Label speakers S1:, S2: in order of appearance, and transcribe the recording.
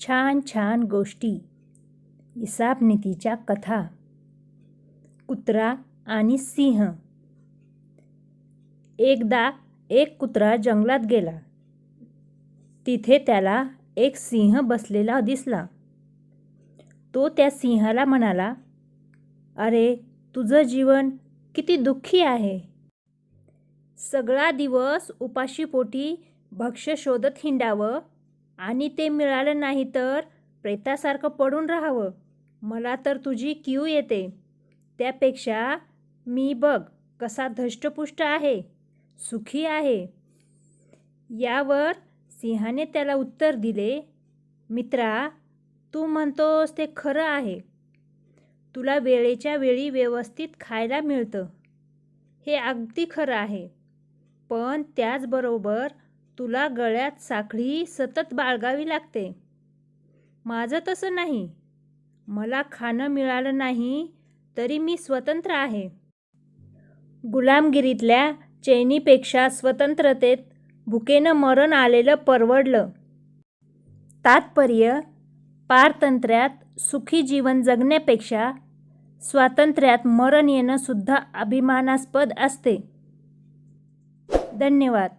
S1: छान छान गोष्टी. हिसाबनीतीच्या कथा. कुत्रा आणि सिंह. एकदा एक कुत्रा जंगलात गेला. तिथे त्याला एक सिंह बसलेला दिसला. तो त्या सिंहाला म्हणाला अरे तुझं जीवन किती दुःखी आहे. सगळा दिवस उपाशीपोटी भक्ष्य शोधत हिंडावं आणि ते मिळालं नाही तर प्रेतासारखं पडून राहावं. मला तर तुझी क्यू येते. त्यापेक्षा मी बघ कसा धष्टपुष्ट आहे. सुखी आहे. यावर सिंहाने त्याला उत्तर दिले मित्रा तू म्हणतोस ते खरं आहे. तुला वेळेच्या वेळी व्यवस्थित खायला मिळतं. हे अगदी खरं आहे. पण त्याचबरोबर तुला गळ्यात साखळी सतत बाळगावी लागते. माझं तसं नाही. मला खाणं मिळालं नाही तरी मी स्वतंत्र आहे. गुलामगिरीतल्या चैनीपेक्षा स्वतंत्रतेत भुकेनं मरण आलेलं परवडलं. तात्पर्य पारतंत्र्यात सुखी जीवन जगण्यापेक्षा स्वातंत्र्यात मरण येणंसुद्धा अभिमानास्पद असते. धन्यवाद.